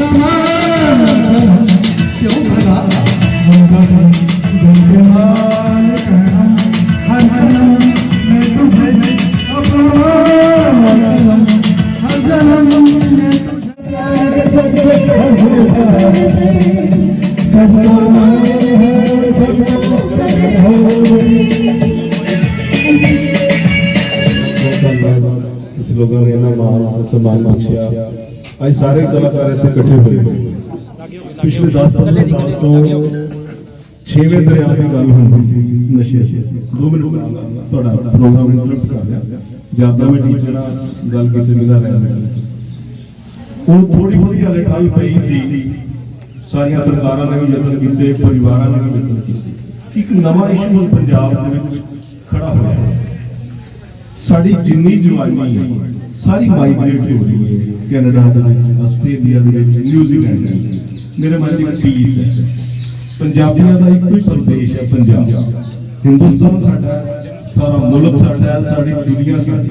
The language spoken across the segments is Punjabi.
Come on. سارے کلاکار اتنے کٹھے ہوئے پچھلے 10 15 سال تو چھویں دریا دی گل ہوں سی نشے دی منٹ پروگرام انٹرپٹ کر دیا جادہ میں ٹیچراں گل کیتے بغیر رہ رہے ਉਹ ਥੋੜੀ ਬਹੁਤੀ ਹਲੇ ਖਾਈ ਪਈ ਸੀ। ਸਾਰੀਆਂ ਸਰਕਾਰਾਂ ਨੇ ਵੀ ਯਤਨ ਕੀਤੇ, ਪਰਿਵਾਰਾਂ ਨੇ ਵੀ ਯਤਨ ਕੀਤੇ। ਇੱਕ ਨਵਾਂ ਇਸ਼ੂ ਪੰਜਾਬ ਦੇ ਵਿੱਚ ਖੜਾ ਹੋਇਆ ਸਾਡੀ ਜਿੰਨੀ ਜਵਾਨੀ ਹੈ, ਸਾਰੀ ਮਾਈਗ੍ਰੇਟ ਹੋ ਰਹੀ ਹੈ। ਕੈਨੇਡਾ ਦੇ ਵਿੱਚ, ਆਸਟ੍ਰੇਲੀਆ ਦੇ ਵਿੱਚ ਨਿਊਜ਼ੀਲੈਂਡ ਦੇ ਮੇਰੇ ਮਨ 'ਚ ਪੀਸ ਹੈ। ਪੰਜਾਬੀਆਂ ਦਾ ਇੱਕੋ ਹੀ ਪ੍ਰਦੇਸ਼ ਹੈ ਪੰਜਾਬ। ਹਿੰਦੁਸਤਾਨ ਸਾਡਾ ਸਾਰਾ ਮੁਲਕ ਸਾਡਾ ਸਾਡੀ ਦੁਨੀਆ ਸਾਡੀ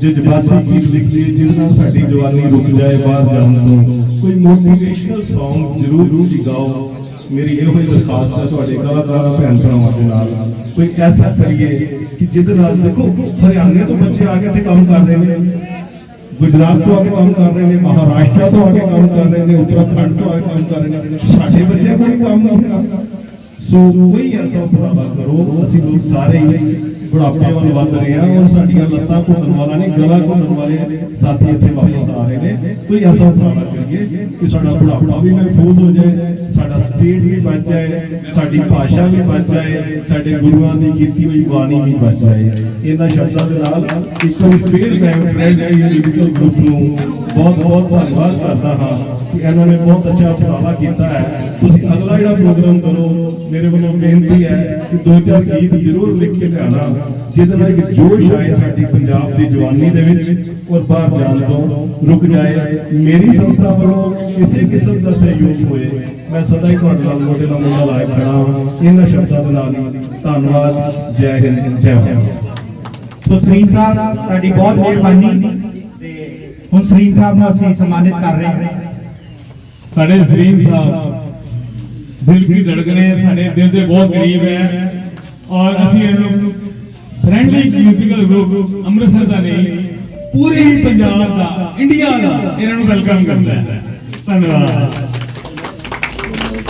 ਜਜ਼ਬਾਤੀ ਗੀਤ ਲਿਖੀਏ ਜਿਹਦੇ ਨਾਲ ਸਾਡੀ ਜਵਾਨੀ ਰੁਕ ਜਾਏ ਬਾਹਰ ਜਾਣ ਤੋਂ, ਕੋਈ ਮੋਟੀਵੇਸ਼ਨਲ ਸੌਂਗਸ ਜ਼ਰੂਰ ਗਾਓ। ਮੇਰੀ ਇਹੋ ਹੀ ਦਰਖਾਸਤ ਹੈ ਤੁਹਾਡੇ ਕਲਾਕਾਰਾਂ ਭੈਣ ਭਰਾਵਾਂ ਦੇ ਨਾਲ। ਕੋਈ ਐਸਾ ਕਰੀਏ ਕਿ ਜਿਹਦੇ ਨਾਲ, ਦੇਖੋ, ਹਰਿਆਣੇ ਤੋਂ ਬੱਚੇ ਆ ਕੇ ਇੱਥੇ ਕੰਮ ਕਰ ਰਹੇ ਨੇ। ਗੁਜਰਾਤ ਤੋਂ ਆ ਕੇ ਕੰਮ ਕਰ ਰਹੇ ਨੇ, ਮਹਾਰਾਸ਼ਟਰ ਤੋਂ ਆ ਕੇ ਕੰਮ ਕਰ ਰਹੇ ਨੇ, ਉੱਤਰਾਖੰਡ ਤੋਂ ਆ ਕੇ ਕੰਮ ਕਰ ਰਹੇ ਨੇ। ਸਾਡੇ ਬੱਚਿਆਂ ਕੋਲ ਕੰਮ ਨਹੀਂ ਹੈਗਾ ਸੋ ਕੋਈ ਐਸਾ ਉਪਰਾਲਾ ਕਰੋ ਅਸੀਂ ਲੋਕ ਸਾਰੇ ਹੀ ਬੁਢਾਪੇ ਵੱਲ ਵੱਧ ਰਹੇ ਹਾਂ ਔਰ ਸਾਡੀਆਂ ਲੱਤਾਂ ਘੁੱਟਣ ਵਾਲਾ ਨਹੀਂ ਗਲਾ ਘੁੱਟਣ ਵਾਲੇ ਸਾਥੀ ਇੱਥੇ ਵਾਪਸ ਆ ਰਹੇ ਨੇ ਕੋਈ ਐਸਾ ਉਪਰਾਲਾ ਕਰੀਏ ਕਿ ਸਾਡਾ ਬੁਢਾਪਾ ਵੀ ਮਹਿਫੂਜ਼ ਹੋ ਜਾਏ ਸਾਡਾ ਸਟੇਟ ਵੀ ਬਚ ਜਾਏ, ਸਾਡੀ ਭਾਸ਼ਾ ਵੀ ਬਚ ਜਾਏ, ਸਾਡੇ ਗੁਰੂਆਂ ਦੀ ਕੀਤੀ ਹੋਈ ਬਾਣੀ ਵੀ ਬਚ ਜਾਏ। ਇਹਨਾਂ ਸ਼ਬਦਾਂ ਦੇ ਨਾਲ ਇੱਕ ਵਾਰ ਫੇਰ ਮੈਂ ਫਰੈਂਡ ਮਿਊਜ਼ੀਕਲ ਗਰੁੱਪ ਨੂੰ ਬਹੁਤ ਬਹੁਤ ਧੰਨਵਾਦ ਕਰਦਾ ਹਾਂ ਕਿ ਇਹਨਾਂ ਨੇ ਬਹੁਤ ਅੱਛਾ ਉਪਰਾਲਾ ਕੀਤਾ ਹੈ। ਤੁਸੀਂ ਅਗਲਾ ਜਿਹੜਾ ਪ੍ਰੋਗਰਾਮ ਕਰੋ, ਮੇਰੇ ਵੱਲੋਂ ਬੇਨਤੀ ਹੈ ਕਿ ਦੋ ਚਾਰ ਗੀਤ ਜ਼ਰੂਰ ਲਿਖ ਕੇ ਲਿਆਣਾ ਜਿਹਦੇ ਨਾਲ ਇੱਕ ਜੋਸ਼ ਆਏ ਸਾਡੀ ਪੰਜਾਬ ਦੀ ਜਵਾਨੀ ਦੇ ਵਿੱਚ ਔਰ ਬਾਹਰ ਜਾਣ ਤੋਂ। ਰੁਕ ਜਾਏ। ਮੇਰੀ ਸੰਸਥਾ ਵੱਲੋਂ ਕਿਸੇ ਕਿਸਮ ਦਾ ਸਹਿਯੋਗ ਹੋਏ। ਮੈਂ ਸਦਾ ਹੀ ਤੁਹਾਡੇ ਨਾਲ ਮੋਢੇ ਨਾਲ ਮੋਢਾ ਲਾਏ ਖੜਾ ਹਾਂ। ਇਹਨਾਂ ਸ਼ਬਦਾਂ ਦੇ ਨਾਲ ਧੰਨਵਾਦ। ਜੈ ਹਿੰਦ, ਜੈ ਭਾਰਤ। ਸੋ ਸਰੀਨ ਸਾਹਿਬ, ਤੁਹਾਡੀ ਬਹੁਤ ਮਿਹਰਬਾਨੀ। ਤੇ ਹੁਣ ਸਰੀਨ ਸਾਹਿਬ ਨੂੰ ਅਸੀਂ ਸਨਮਾਨਿਤ ਕਰ ਰਹੇ ਹਾਂ। ਸਾਡੇ ਸਰੀਨ ਸਾਹਿਬ, ਦਿਲ ਦੀ ਧੜਕਨੇ ਸਾਡੇ ਦਿਲ ਦੇ ਬਹੁਤ ਕਰੀਬ ਹੈ। ਔਰ ਅਸੀਂ ਇਹਨਾਂ ਨੂੰ ਫ੍ਰੈਂਡਲੀ ਮਿਊਜ਼ੀਕਲ ਗਰੁੱਪ ਅੰਮ੍ਰਿਤਸਰ ਦਾ ਨਹੀਂ, ਪੂਰੇ ਹੀ ਪੰਜਾਬ ਦਾ, ਇੰਡੀਆ ਦਾ ਇਹਨਾਂ ਨੂੰ ਵੈਲਕਮ ਕਰਦਾ ਹੈ। ਧੰਨਵਾਦ।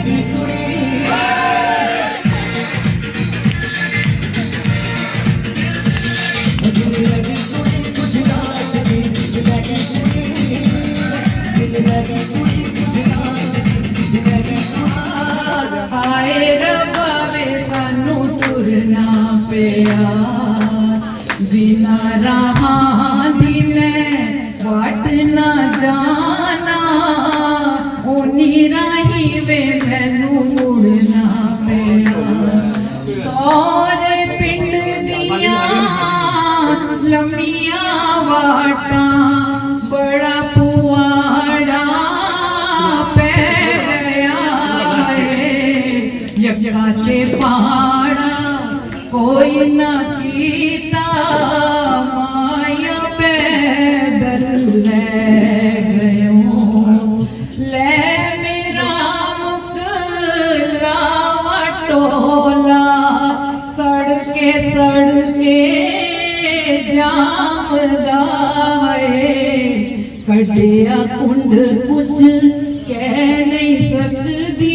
ਦੀ ਕੁੜੀ। ਕੋਈ ਨਾ ਕੀਤਾ, ਮਾਇਆ ਪੈਦਲ ਲੈ ਗਇਓ। ਲੈ ਮੇਰਾ ਮੁਕਲਾ ਟੋਲਾ, ਸੜਕੇ ਸੜਕੇ ਜਾਮਦਾ ਏ। ਕੱਢਿਆ ਕੁੰਡ ਕੁਝ ਕਹਿ ਨਹੀਂ ਸਕਦੀ